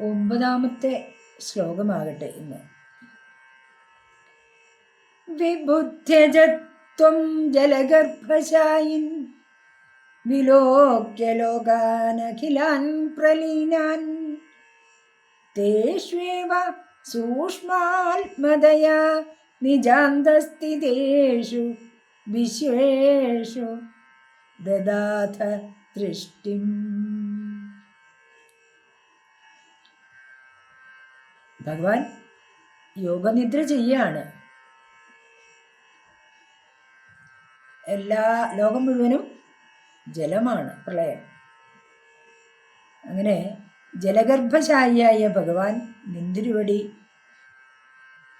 ഒമ്പതാമത്തെ ശ്ലോകമാകട്ടെ ഇന്ന്. വിബുദ്ധ്യജത്വം ജലഗർഭശായിൻ വിലോക്യ ലോകാനഖിലാൻ പ്രലീനാൻ തേഷ്വേവ സൂക്ഷ്മാത്മതയാ നിജാന്തസ്ഥിതേഷു വിശ്വേഷു ദദാഥ ദൃഷ്ടിം. ഭഗവാൻ യോഗനിദ്ര ചെയ്യാണ്. എല്ലാ ലോകം മുഴുവനും ജലമാണ് പ്രളയം. അങ്ങനെ ജലഗർഭശായിയായ ഭഗവാൻ നിന്തിരുവടി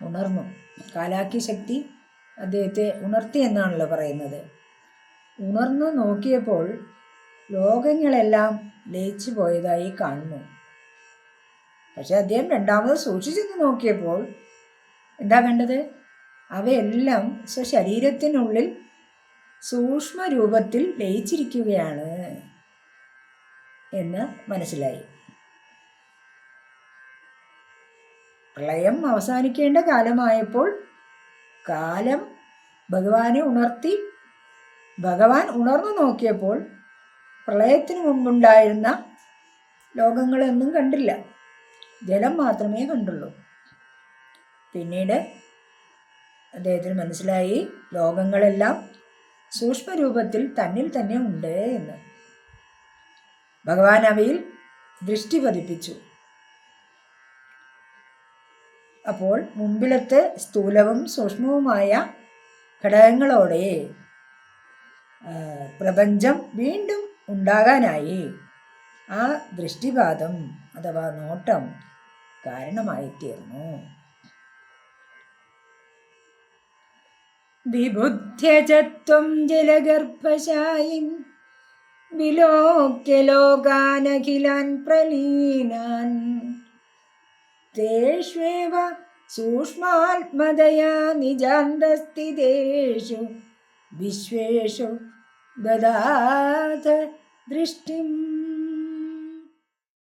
ഉണർന്നു. കാലാക്കി ശക്തി അദ്ദേഹത്തെ ഉണർത്തി എന്നാണല്ലോ പറയുന്നത്. ഉണർന്നു നോക്കിയപ്പോൾ ലോകങ്ങളെല്ലാം ലയിച്ചു പോയതായി കാണുന്നു. പക്ഷെ അദ്ദേഹം രണ്ടാമത് സൂക്ഷിച്ചെന്ന് നോക്കിയപ്പോൾ എന്താ കണ്ടത്? അവയെല്ലാം സ്വശരീരത്തിനുള്ളിൽ സൂക്ഷ്മ രൂപത്തിൽ ലയിച്ചിരിക്കുകയാണ് എന്ന് മനസ്സിലായി. പ്രളയം അവസാനിക്കേണ്ട കാലമായപ്പോൾ കാലം ഭഗവാനെ ഉണർത്തി ഭഗവാൻ ഉണർന്നു നോക്കിയപ്പോൾ പ്രളയത്തിന് മുമ്പുണ്ടായിരുന്ന ലോകങ്ങളൊന്നും കണ്ടില്ല. ജലം മാത്രമേ കണ്ടുള്ളൂ. പിന്നീട് അദ്ദേഹത്തിന് മനസ്സിലായി ലോകങ്ങളെല്ലാം സൂക്ഷ്മരൂപത്തിൽ തന്നിൽ തന്നെ ഉണ്ട് എന്ന്. ഭഗവാൻ അവയിൽ ദൃഷ്ടി പതിപ്പിച്ചു. അപ്പോൾ മുമ്പിലത്തെ സ്ഥൂലവും സൂക്ഷ്മവുമായ ഘടകങ്ങളോടെ പ്രപഞ്ചം വീണ്ടും ഉണ്ടാകാനായി. ആ ദൃഷ്ടിപാതം അഥവാ നോട്ടം കാരണമായി തീർന്നു വിബുദ്ധ്യജത്വം ജലഗർഭശായിൻ വിലോക്യ ലോകാനഖിലാൻ പ്രലീനാൻ. തേഷ്വേവ സൂക്ഷ്മാത്മതയാ നിജാന്തസ്ഥിതേഷു വിശ്വേഷു ദദാഥ ദൃഷ്ടിം.